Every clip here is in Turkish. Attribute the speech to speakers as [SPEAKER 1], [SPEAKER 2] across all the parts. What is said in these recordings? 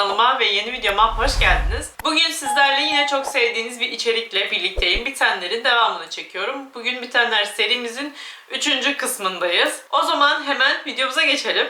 [SPEAKER 1] kanalıma ve yeni videoma hoş geldiniz. Bugün sizlerle yine çok sevdiğiniz bir içerikle birlikteyim. Bitenlerin devamını çekiyorum. Bugün Bitenler serimizin 3. kısmındayız. O zaman hemen videomuza geçelim.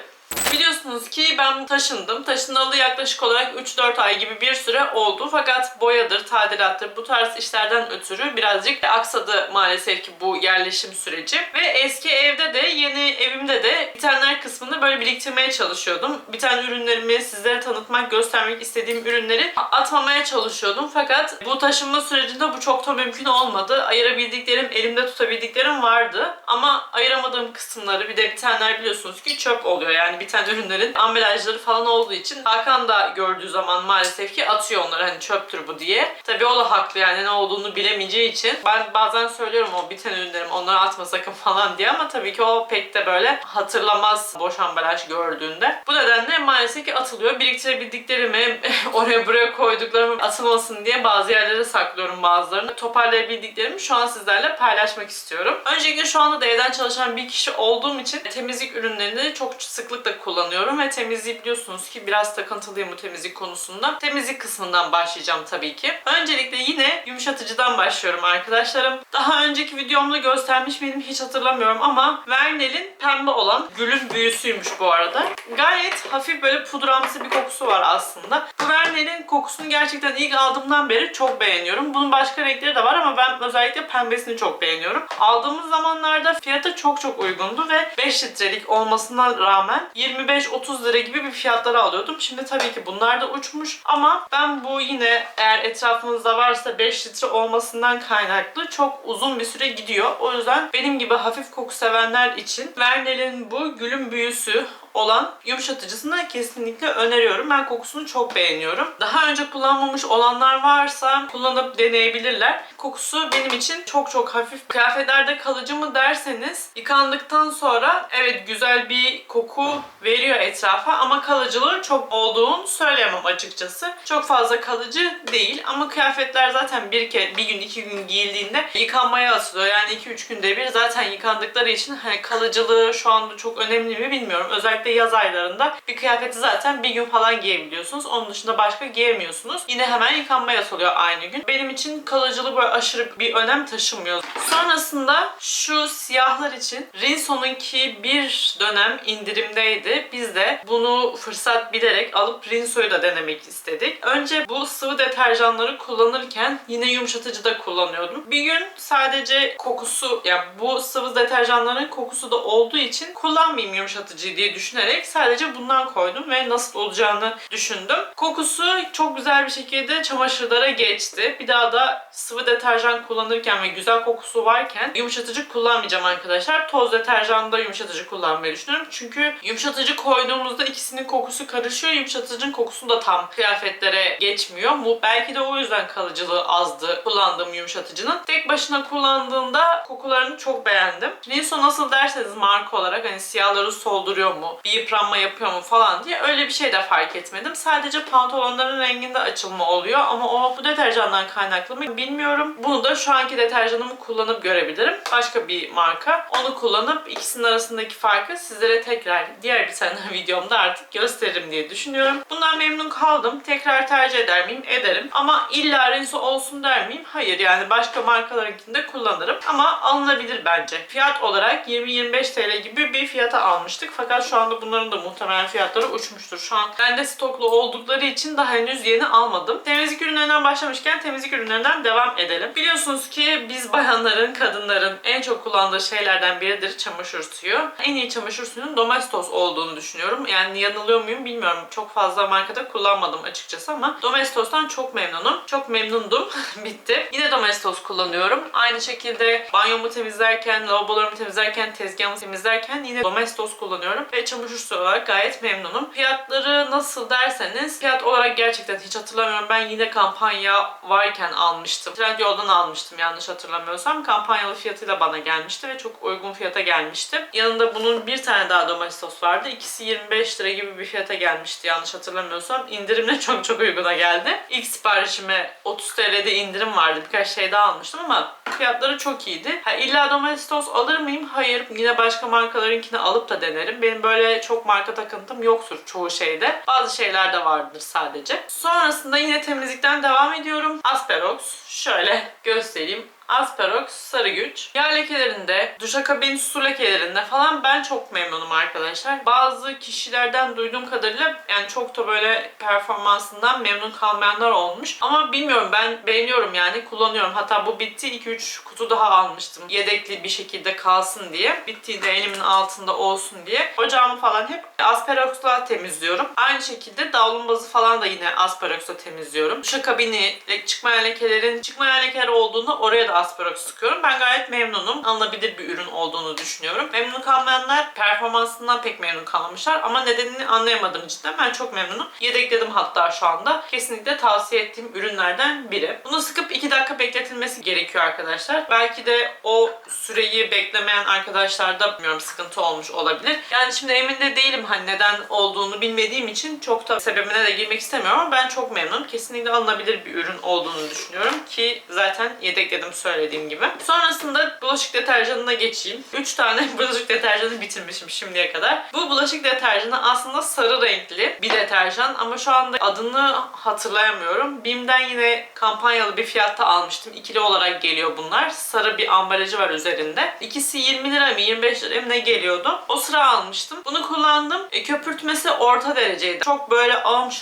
[SPEAKER 1] Biliyorsunuz ki ben taşındım. Taşınalı yaklaşık olarak 3-4 ay gibi bir süre oldu. Fakat boyadır, tadilattır bu tarz işlerden ötürü birazcık aksadı maalesef ki bu yerleşim süreci. Ve eski evde de yeni evimde de bitenler kısmını böyle biriktirmeye çalışıyordum. Biten ürünlerimi sizlere tanıtmak, göstermek istediğim ürünleri atmamaya çalışıyordum. Fakat bu taşınma sürecinde bu çok da mümkün olmadı. Ayırabildiklerim, elimde tutabildiklerim vardı. Ama ayıramadığım kısımları bir de bitenler biliyorsunuz ki çöp oluyor. Yani biten ürünlerin ambalajları falan olduğu için Hakan da gördüğü zaman maalesef ki atıyor onları hani çöptür bu diye. Tabii o da haklı yani ne olduğunu bilemeyeceği için. Ben bazen söylüyorum o biten ürünlerim onları atma sakın falan diye ama tabii ki o pek de böyle hatırlamaz boş ambalaj gördüğünde. Bu nedenle maalesef ki atılıyor. Biriktirebildiklerimi oraya buraya koyduklarımı atılmasın diye bazı yerlere saklıyorum bazılarını. Toparlayabildiklerimi şu an sizlerle paylaşmak istiyorum. Öncelikle şu anda da evden çalışan bir kişi olduğum için temizlik ürünlerini çok sıklıkla kullanıyorum ve temizliği biliyorsunuz ki biraz takıntılıyım bu temizlik konusunda. Temizlik kısmından başlayacağım tabii ki. Öncelikle yine yumuşatıcıdan başlıyorum arkadaşlarım. Daha önceki videomda göstermiş miydim hiç hatırlamıyorum ama Vernel'in pembe olan gülün büyüsüymüş bu arada. Gayet hafif böyle pudramsı bir kokusu var aslında. Bu Vernel'in kokusunu gerçekten ilk aldığımdan beri çok beğeniyorum. Bunun başka renkleri de var ama ben özellikle pembesini çok beğeniyorum. Aldığımız zamanlarda fiyatı çok çok uygundu ve 5 litrelik olmasına rağmen 25-30 lira gibi bir fiyatlara alıyordum. Şimdi tabii ki bunlar da uçmuş ama ben bu yine eğer etrafınızda varsa 5 litre olmasından kaynaklı çok uzun bir süre gidiyor. O yüzden benim gibi hafif koku sevenler için Vernel'in bu gülün büyüsü olan yumuşatıcısını kesinlikle öneriyorum. Ben kokusunu çok beğeniyorum. Daha önce kullanmamış olanlar varsa kullanıp deneyebilirler. Kokusu benim için çok çok hafif. Kıyafetlerde kalıcı mı derseniz yıkandıktan sonra evet güzel bir koku veriyor etrafa ama kalıcılığı çok olduğunu söyleyemem açıkçası. Çok fazla kalıcı değil ama kıyafetler zaten bir kere bir gün iki gün giyildiğinde yıkanmaya atılıyor. Yani 2-3 günde bir zaten yıkandıkları için hani kalıcılığı şu anda çok önemli mi bilmiyorum. Özellikle yaz aylarında bir kıyafeti zaten bir gün falan giyebiliyorsunuz. Onun dışında başka giyemiyorsunuz. Yine hemen yıkanmaya atılıyor aynı gün. Benim için kalıcılığı böyle aşırı bir önem taşımıyor. Sonrasında şu siyahlar için Rinso'nunki bir dönem indirimdeydi. Biz de bunu fırsat bilerek alıp Rinso'yu da denemek istedik. Önce bu sıvı deterjanları kullanırken yine yumuşatıcı da kullanıyordum. Bir gün sadece kokusu yani bu sıvı deterjanların kokusu da olduğu için kullanmayayım yumuşatıcı diye düşünerek sadece bundan koydum ve nasıl olacağını düşündüm. Kokusu çok güzel bir şekilde çamaşırlara geçti. Bir daha da sıvı deterjan kullanırken ve güzel kokusu varken yumuşatıcı kullanmayacağım arkadaşlar. Toz deterjanda yumuşatıcı kullanmayı düşünüyorum. Çünkü yumuşatıcı koyduğumuzda ikisinin kokusu karışıyor. Yumuşatıcının kokusu da tam kıyafetlere geçmiyor. Bu belki de o yüzden kalıcılığı azdı kullandığım yumuşatıcının. Tek başına kullandığımda kokularını çok beğendim. Rinso nasıl derseniz marka olarak hani siyahları solduruyor mu, bir yıpranma yapıyor mu falan diye öyle bir şey de fark etmedim. Sadece pantolonların renginde açılma oluyor ama o bu deterjandan kaynaklı mı bilmiyorum. Bunu da şu anki deterjanımı kullanıp görebilirim. Başka bir marka. Onu kullanıp ikisinin arasındaki farkı sizlere tekrar diğer bir tane videomda artık gösteririm diye düşünüyorum. Bundan memnun kaldım. Tekrar tercih eder miyim? Ederim. Ama illa Rinso olsun der miyim? Hayır yani başka markalarınkini de kullanırım. Ama alınabilir bence. Fiyat olarak 20-25 TL gibi bir fiyata almıştık. Fakat şu anda bunların da muhtemelen fiyatları uçmuştur. Şu an bende stoklu oldukları için daha henüz yeni almadım. Temizlik ürünlerinden başlamışken temizlik ürünlerinden devam edelim. Biliyorsunuz ki biz bayanların, kadınların en çok kullandığı şeylerden biridir çamaşır suyu. En iyi çamaşır suyunun Domestos olduğunu düşünüyorum. Yani yanılıyor muyum bilmiyorum. Çok fazla markada kullanmadım açıkçası ama Domestos'tan çok memnunum. Çok memnundum. Bitti. Yine Domestos kullanıyorum. Aynı şekilde banyomu temizlerken, lavabolarımı temizlerken, tezgahımı temizlerken yine Domestos kullanıyorum. Ve çamaşır suyu olarak gayet memnunum. Fiyatları nasıl derseniz fiyat olarak gerçekten hiç hatırlamıyorum. Ben yine kampanya varken almıştım. Trendyol'dan almıştım yanlış hatırlamıyorsam. Kampanyalı fiyatıyla bana gelmişti ve çok uygun fiyata gelmişti. Yanında bunun bir tane daha Domestos vardı. İkisi 25 lira gibi bir fiyata gelmişti yanlış hatırlamıyorsam. İndirimle çok çok uyguna geldi. İlk siparişime 30 TL'de indirim vardı. Birkaç şey daha almıştım ama fiyatları çok iyiydi. Ha, illa Domestos alır mıyım? Hayır. Yine başka markalarınkini alıp da denerim. Benim böyle çok marka takıntım yoktur çoğu şeyde. Bazı şeyler de vardır sadece. Sonrasında yine temizlikten devam ediyorum. Asperox. Şöyle göstereyim. Asperox sarı güç. Yağ lekelerinde, duşakabin su lekelerinde falan ben çok memnunum arkadaşlar. Bazı kişilerden duyduğum kadarıyla yani çok da böyle performansından memnun kalmayanlar olmuş. Ama bilmiyorum ben beğeniyorum yani kullanıyorum. Hatta bu bitti 2-3 kutu daha almıştım. Yedekli bir şekilde kalsın diye. Bittiğinde elimin altında olsun diye. Ocağımı falan hep Asperox'la temizliyorum. Aynı şekilde davlumbazı falan da yine Asperox'la temizliyorum. Duşakabini, le- çıkmayan lekelerin çıkmayan lekeler olduğunda oraya da Asperox sıkıyorum. Ben gayet memnunum. Alınabilir bir ürün olduğunu düşünüyorum. Memnun kalmayanlar performansından pek memnun kalmamışlar ama nedenini anlayamadım cidden. Ben çok memnunum. Yedekledim hatta şu anda. Kesinlikle tavsiye ettiğim ürünlerden biri. Bunu sıkıp 2 dakika bekletilmesi gerekiyor arkadaşlar. Belki de o süreyi beklemeyen arkadaşlarda bilmiyorum sıkıntı olmuş olabilir. Yani şimdi emin de değilim hani neden olduğunu bilmediğim için çok da sebebine de girmek istemiyorum ama ben çok memnunum. Kesinlikle alınabilir bir ürün olduğunu düşünüyorum ki zaten yedekledim söylediğim gibi. Sonrasında bulaşık deterjanına geçeyim. 3 tane bulaşık deterjanı bitirmişim şimdiye kadar. Bu bulaşık deterjanı aslında sarı renkli bir deterjan ama şu anda adını hatırlayamıyorum. BİM'den yine kampanyalı bir fiyatta almıştım. İkili olarak geliyor bunlar. Sarı bir ambalajı var üzerinde. İkisi 20 lira mı 25 lira mı ne geliyordu. O sıra almıştım. Bunu kullandım. E, köpürtmesi orta dereceydi. Çok böyle ağım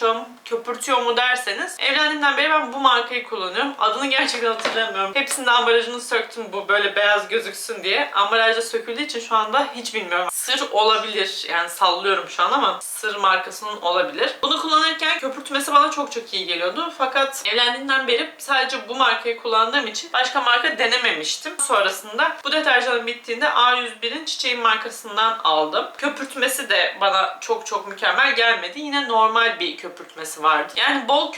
[SPEAKER 1] köpürtüyor mu derseniz evlendiğimden beri ben bu markayı kullanıyorum. Adını gerçekten hatırlamıyorum. Hepsinde ambalajını söktüm bu böyle beyaz gözüksün diye. Ambalajda söküldüğü için şu anda hiç bilmiyorum. Sır olabilir. Yani sallıyorum şu an ama sır markasının olabilir. Bunu kullanırken köpürtmesi bana çok çok iyi geliyordu. Fakat evlendiğimden beri sadece bu markayı kullandığım için başka marka denememiştim. Sonrasında bu deterjanın bittiğinde A101'in çiçeğin markasından aldım. Köpürtmesi de bana çok çok mükemmel gelmedi. Yine normal bir köpürtmesi vardı. Yani bol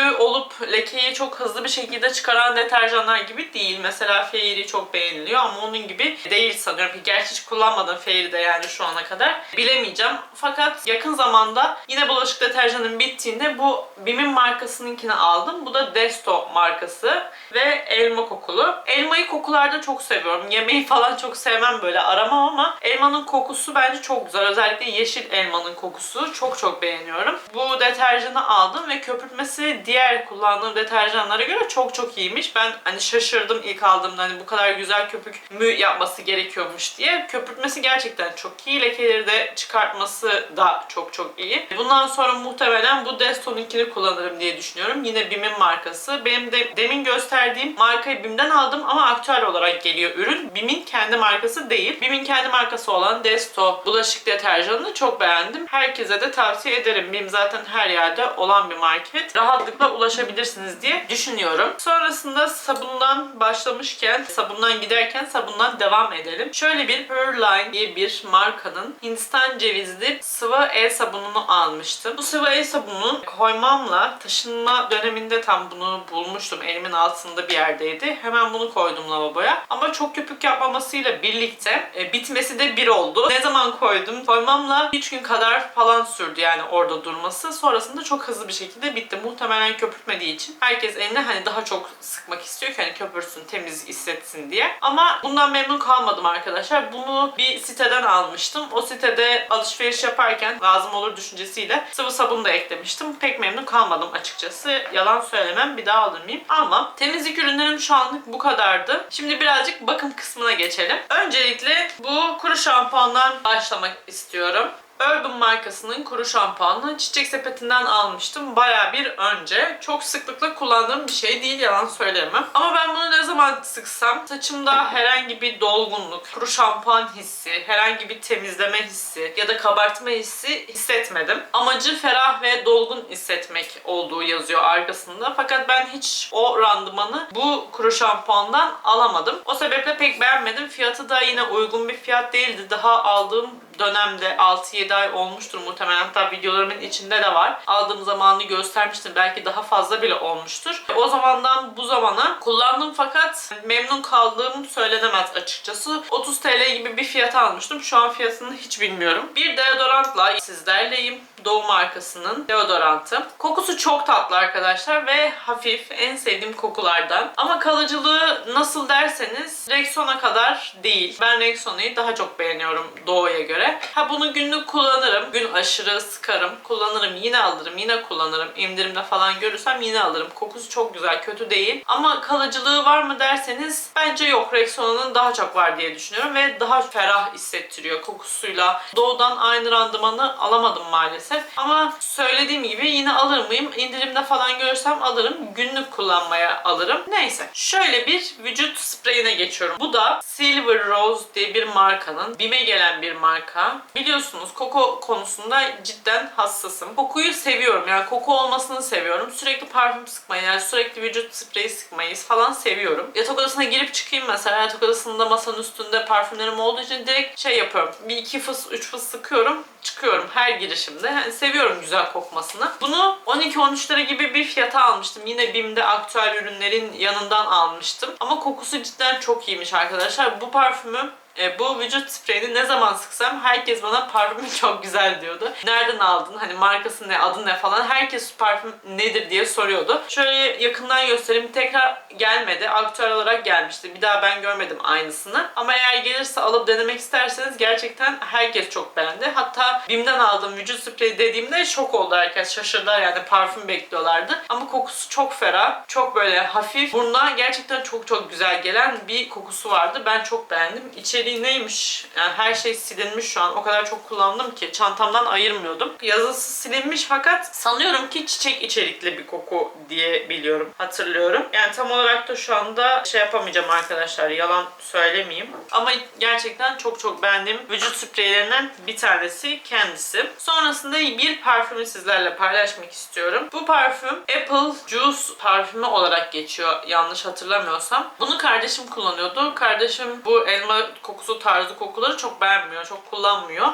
[SPEAKER 1] köpüklü olup lekeyi çok hızlı bir şekilde çıkaran deterjanlar gibi değil. Mesela Fairy çok beğeniliyor ama onun gibi değil sanıyorum ki. Gerçi hiç kullanmadım Fairy'de yani şu ana kadar. Bilemeyeceğim. Fakat yakın zamanda yine bulaşık deterjanım bittiğinde bu Bim'in markasınınkini aldım. Bu da Desto markası ve elma kokulu. Elmayı kokularda çok seviyorum. Yemeği falan çok sevmem böyle aramam ama elmanın kokusu bence çok güzel. Özellikle yeşil elmanın kokusu çok çok beğeniyorum. Bu deterjanı aldım ve köpürtmesi diğer kullandığım deterjanlara göre çok çok iyiymiş. Ben hani şaşırdım ilk aldığımda hani bu kadar güzel köpük mü yapması gerekiyormuş diye. Köpürtmesi gerçekten çok iyi. Lekeleri de çıkartması da çok çok iyi. Bundan sonra muhtemelen bu Desto'nunkini kullanırım diye düşünüyorum. Yine Bim'in markası. Benim de demin gösterdiğim markayı Bim'den aldım ama aktüel olarak geliyor ürün. Bim'in kendi markası değil. Bim'in kendi markası olan Desto bulaşık deterjanını çok beğendim. Herkese de tavsiye ederim. Bim zaten her yerde olan bir market. Rahatlıkla ulaşabilirsiniz diye düşünüyorum. Sonrasında sabundan başlamışken, sabundan giderken sabundan devam edelim. Şöyle bir Pearline diye bir markanın Hindistan cevizli sıvı el sabununu almıştım. Bu sıvı el sabununu koymamla taşınma döneminde tam bunu bulmuştum. Elimin altında bir yerdeydi. Hemen bunu koydum lavaboya. Ama çok köpük yapmamasıyla birlikte e, bitmesi de bir oldu. Ne zaman koydum? Koymamla 3 gün kadar falan sürdü yani orada durması. Sonrasında çok hızlı bir şekilde bitti. Muhtemelen köpürtmediği için herkes eline hani daha çok sıkmak istiyor ki hani köpürsün, temiz hissetsin diye. Ama bundan memnun kalmadım arkadaşlar. Bunu bir siteden almıştım. O sitede alışveriş yaparken lazım olur düşüncesiyle sıvı sabun da eklemiştim. Pek memnun kalmadım açıkçası. Yalan söylemem bir daha aldırmayayım. Ama temizlik ürünlerim şu anlık bu kadardı. Şimdi birazcık bakım kısmına geçelim. Öncelikle bu kuru şampuandan başlamak istiyorum. Urban markasının kuru şampuanını çiçek sepetinden almıştım baya bir önce. Çok sıklıkla kullandığım bir şey değil yalan söyleyemem. Ama ben bunu ne zaman sıksam saçımda herhangi bir dolgunluk, kuru şampuan hissi, herhangi bir temizleme hissi ya da kabartma hissi hissetmedim. Amacı ferah ve dolgun hissetmek olduğu yazıyor arkasında. Fakat ben hiç o randımanı bu kuru şampuandan alamadım. O sebeple pek beğenmedim. Fiyatı da yine uygun bir fiyat değildi. Daha aldığım dönemde 6-7 ay olmuştur muhtemelen. Hatta videolarımın içinde de var. Aldığım zamanını göstermiştim. Belki daha fazla bile olmuştur. O zamandan bu zamana kullandım fakat memnun kaldığım söylenemez açıkçası. 30 TL gibi bir fiyata almıştım. Şu an fiyatını hiç bilmiyorum. Bir deodorantla sizlerleyim. Doğu markasının deodorantı. Kokusu çok tatlı arkadaşlar ve hafif. En sevdiğim kokulardan. Ama kalıcılığı nasıl derseniz Rexona kadar değil. Ben Rexona'yı daha çok beğeniyorum Doğu'ya göre. Ha bunu günlük kullanırım. Gün aşırı sıkarım. Kullanırım. Yine alırım. Yine kullanırım. İndirimde falan görürsem yine alırım. Kokusu çok güzel. Kötü değil. Ama kalıcılığı var mı derseniz bence yok. Rexona'nın daha çok var diye düşünüyorum ve daha ferah hissettiriyor kokusuyla. Doğudan aynı randımanı alamadım maalesef. Ama söylediğim gibi yine alır mıyım? İndirimde falan görürsem alırım. Günlük kullanmaya alırım. Neyse. Şöyle bir vücut spreyine geçiyorum. Bu da Silver Rose diye bir markanın. Bime gelen bir marka. Biliyorsunuz koku konusunda cidden hassasım. Kokuyu seviyorum. Yani koku olmasını seviyorum. Sürekli parfüm sıkmayı, yani sürekli vücut spreyi sıkmayı falan seviyorum. Yatak odasına girip çıkayım mesela. Yatak odasında masanın üstünde parfümlerim olduğu için direkt şey yapıyorum. Bir iki fıs, üç fıs sıkıyorum. Çıkıyorum her girişimde. Seviyorum güzel kokmasını. Bunu 12-13 lira gibi bir fiyata almıştım. Yine BİM'de aktüel ürünlerin yanından almıştım. Ama kokusu cidden çok iyiymiş arkadaşlar. Bu parfümü e, bu vücut spreyini ne zaman sıksam herkes bana parfümü çok güzel diyordu. Nereden aldın? Hani markası ne, adı ne falan. Herkes parfüm nedir diye soruyordu. Şöyle yakından göstereyim. Tekrar gelmedi. Aktüel olarak gelmişti. Bir daha ben görmedim aynısını. Ama eğer gelirse alıp denemek isterseniz gerçekten herkes çok beğendi. Hatta BİM'den aldığım vücut spreyi dediğimde şok oldu herkes. Şaşırdılar yani parfüm bekliyorlardı. Ama kokusu çok ferah. Çok böyle hafif. Burnuna gerçekten çok çok güzel gelen bir kokusu vardı. Ben çok beğendim. İçeriği neymiş? Yani her şey silinmiş şu an. O kadar çok kullandım ki çantamdan ayırmıyordum. Yazısı silinmiş fakat sanıyorum ki çiçek içerikli bir koku diye biliyorum. Hatırlıyorum. Yani tam olarak da şu anda şey yapamayacağım arkadaşlar. Yalan söylemeyeyim. Ama gerçekten çok çok beğendiğim vücut spreylerinden bir tanesi kendisi. Sonrasında bir parfümü sizlerle paylaşmak istiyorum. Bu parfüm Apple Juice parfümü olarak geçiyor yanlış hatırlamıyorsam. Bunu kardeşim kullanıyordu. Kardeşim bu elma kokusu tarzı kokuları çok beğenmiyor, çok kullanmıyor.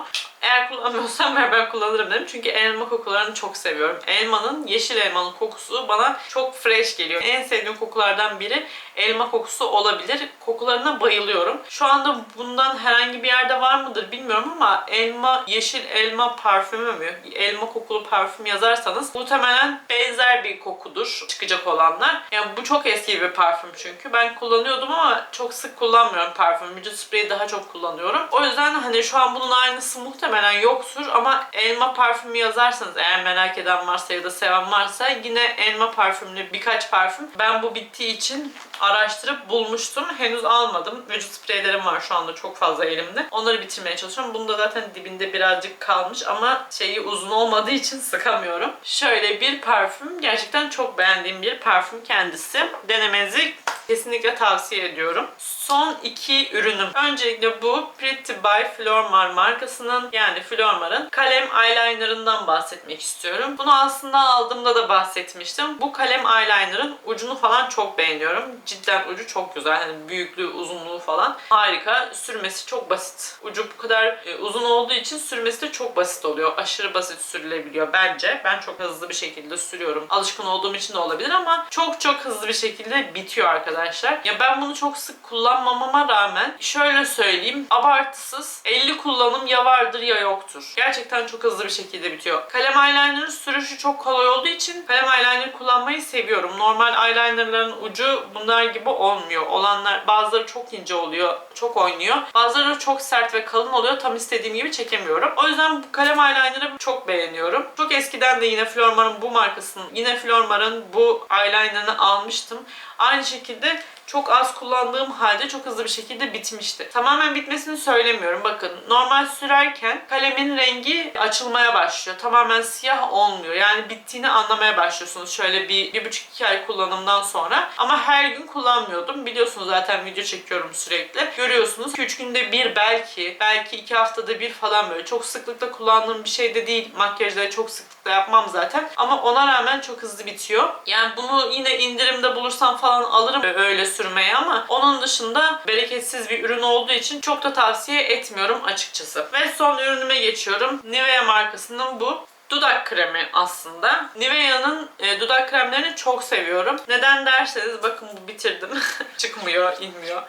[SPEAKER 1] Eğer kullanmıyorsam ver ben kullanırım dedim. Çünkü elma kokularını çok seviyorum. Elmanın, yeşil elmanın kokusu bana çok fresh geliyor. En sevdiğim kokulardan biri elma kokusu olabilir. Kokularına bayılıyorum. Şu anda bundan herhangi bir yerde var mıdır bilmiyorum ama elma, yeşil elma parfümü mü? Elma kokulu parfüm yazarsanız muhtemelen benzer bir kokudur çıkacak olanlar. Yani bu çok eski bir parfüm çünkü. Ben kullanıyordum ama çok sık kullanmıyorum parfüm. Vücut spreyi daha çok kullanıyorum. O yüzden hani şu an bunun aynısı muhtemelen yoktur ama elma parfümü yazarsanız eğer merak eden varsa ya da seven varsa yine elma parfümlü birkaç parfüm. Ben bu bittiği için araştırıp bulmuştum. Henüz almadım. Vücut spreylerim var şu anda çok fazla elimde. Onları bitirmeye çalışıyorum. Bunda zaten dibinde birazcık kalmış ama şeyi uzun olmadığı için sıkamıyorum. Şöyle bir parfüm. Gerçekten çok beğendiğim bir parfüm kendisi. Denemenizi kesinlikle tavsiye ediyorum. Son iki ürünüm. Öncelikle bu Pretty by Flormar markasının yani Flormar'ın kalem eyelinerından bahsetmek istiyorum. Bunu aslında aldığımda da bahsetmiştim. Bu kalem eyeliner'ın ucunu falan çok beğeniyorum. Cidden ucu çok güzel. Hani büyüklüğü, uzunluğu falan harika. Sürmesi çok basit. Ucu bu kadar e, uzun olduğu için sürmesi de çok basit oluyor. Aşırı basit sürülebiliyor bence. Ben çok hızlı bir şekilde sürüyorum. Alışkın olduğum için de olabilir ama çok çok hızlı bir şekilde bitiyor arkadaşlar. Ya ben bunu çok sık kullanmamama rağmen şöyle söyleyeyim. Abartısız 50 kullanım ya vardır ya yoktur. Gerçekten çok hızlı bir şekilde bitiyor. Kalem eyeliner'ın sürüşü çok kolay olduğu için kalem eyeliner kullanmayı seviyorum. Normal eyelinerların ucu bunlar gibi olmuyor. Olanlar bazıları çok ince oluyor, çok oynuyor. Bazıları çok sert ve kalın oluyor. Tam istediğim gibi çekemiyorum. O yüzden bu kalem eyeliner'ı çok beğeniyorum. Çok eskiden de yine Flormar'ın bu markasının, yine Flormar'ın bu eyeliner'ını almıştım. Aynı şekilde çok az kullandığım halde çok hızlı bir şekilde bitmişti. Tamamen bitmesini söylemiyorum. Bakın normal sürerken kalemin rengi açılmaya başlıyor. Tamamen siyah olmuyor. Yani bittiğini anlamaya başlıyorsunuz. Şöyle bir, bir buçuk iki ay kullanımdan sonra. Ama her gün kullanmıyordum. Biliyorsunuz zaten video çekiyorum sürekli. Görüyorsunuz 2-3 günde bir belki, belki 2 haftada bir falan böyle. Çok sıklıkla kullandığım bir şey de değil. Makyajda çok sıklıkla yapmam zaten. Ama ona rağmen çok hızlı bitiyor. Yani bunu yine indirimde bulursam falan alırım öyle sürmeye ama onun dışında bereketsiz bir ürün olduğu için çok da tavsiye etmiyorum açıkçası. Ve son ürünüme geçiyorum. Nivea markasının bu dudak kremi aslında. Nivea'nın e, dudak kremlerini çok seviyorum. Neden derseniz bakın bu bitirdim. Çıkmıyor, inmiyor.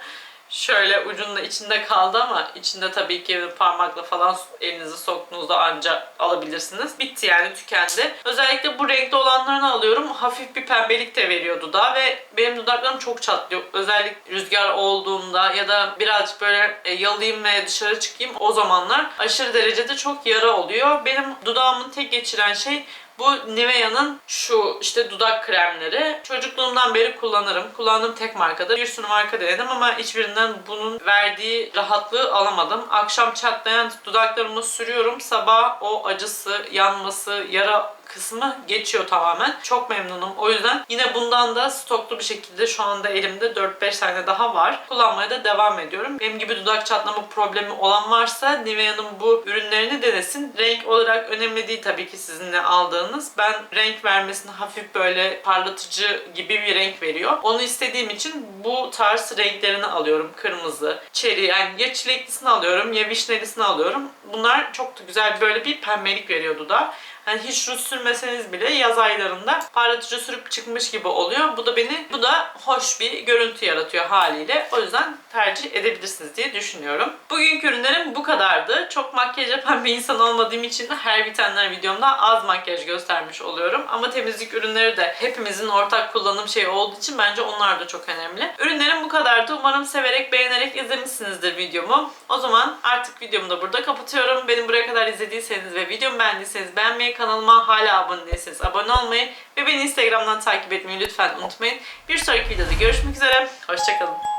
[SPEAKER 1] Şöyle ucunda içinde kaldı ama içinde tabii ki parmakla falan elinizi soktuğunuzda anca alabilirsiniz. Bitti yani tükendi. Özellikle bu renkte olanlarını alıyorum. Hafif bir pembelik de veriyor dudağa ve benim dudaklarım çok çatlıyor. Özellikle rüzgar olduğunda ya da birazcık böyle e, yalayayım ve dışarı çıkayım o zamanlar aşırı derecede çok yara oluyor. Benim dudağımın tek geçiren şey bu Nivea'nın şu işte dudak kremleri. Çocukluğumdan beri kullanırım. Kullandığım tek markadır. Bir sürü marka denedim ama hiçbirinden bunun verdiği rahatlığı alamadım. Akşam çatlayan dudaklarımı sürüyorum. Sabah o acısı, yanması, yara kısmı geçiyor tamamen. Çok memnunum. O yüzden yine bundan da stoklu bir şekilde şu anda elimde 4-5 tane daha var. Kullanmaya da devam ediyorum. Benim gibi dudak çatlama problemi olan varsa Nivea'nın bu ürünlerini denesin. Renk olarak önemli değil tabii ki sizin ne aldığınız. Ben renk vermesini hafif böyle parlatıcı gibi bir renk veriyor. Onu istediğim için bu tarz renklerini alıyorum. Kırmızı, çeri yani ya çileklisini alıyorum ya vişnelisini alıyorum. Bunlar çok da güzel böyle bir pembelik veriyor dudağa. Hani hiç ruj sürmeseniz bile yaz aylarında parlatıcı sürüp çıkmış gibi oluyor. Bu da beni, bu da hoş bir görüntü yaratıyor haliyle. O yüzden tercih edebilirsiniz diye düşünüyorum. Bugünkü ürünlerim bu kadardı. Çok makyaj yapan bir insan olmadığım için her bitenler videomda az makyaj göstermiş oluyorum. Ama temizlik ürünleri de hepimizin ortak kullanım şeyi olduğu için bence onlar da çok önemli. Ürünlerim bu kadardı. Umarım severek, beğenerek izlemişsinizdir videomu. O zaman artık videomu da burada kapatıyorum. Beni buraya kadar izlediyseniz ve videomu beğendiyseniz beğenmeyi, kanalıma hala abone değilseniz abone olmayı ve beni Instagram'dan takip etmeyi lütfen unutmayın. Bir sonraki videoda görüşmek üzere. Hoşçakalın.